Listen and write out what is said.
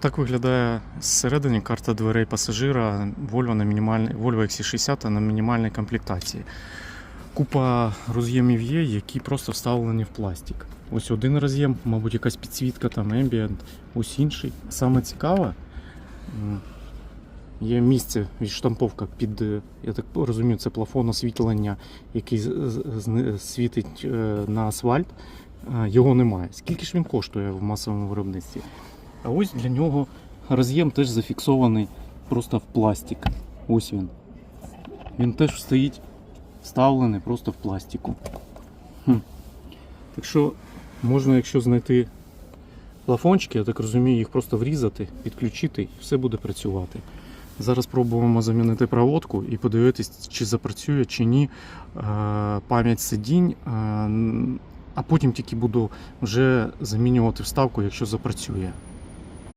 Так виглядає зсередини карта дверей пасажира Volvo на мінімальній Volvo XC60 на мінімальній комплектації. Купа роз'ємів є, які просто вставлені в пластик. Ось один роз'єм, мабуть, якась підсвітка, там ambient, ось інший. Саме цікаве, є місце відштамповка під, е, я так розумію, це плафон освітлення, який світить е, на асфальт. Е, Його немає. Скільки ж він коштує в масовому виробництві? А ось для нього роз'єм теж зафіксований просто в пластик. Ось він. Він теж стоїть вставлений просто в пластику. Хм. Так що можна, якщо знайти плафончики, я так розумію, їх просто врізати, підключити і все буде працювати. Зараз пробуємо замінити проводку і подивитись, чи запрацює, чи ні. Е, Пам'ять сидінь, е, а потім тільки буду вже замінювати вставку, якщо запрацює.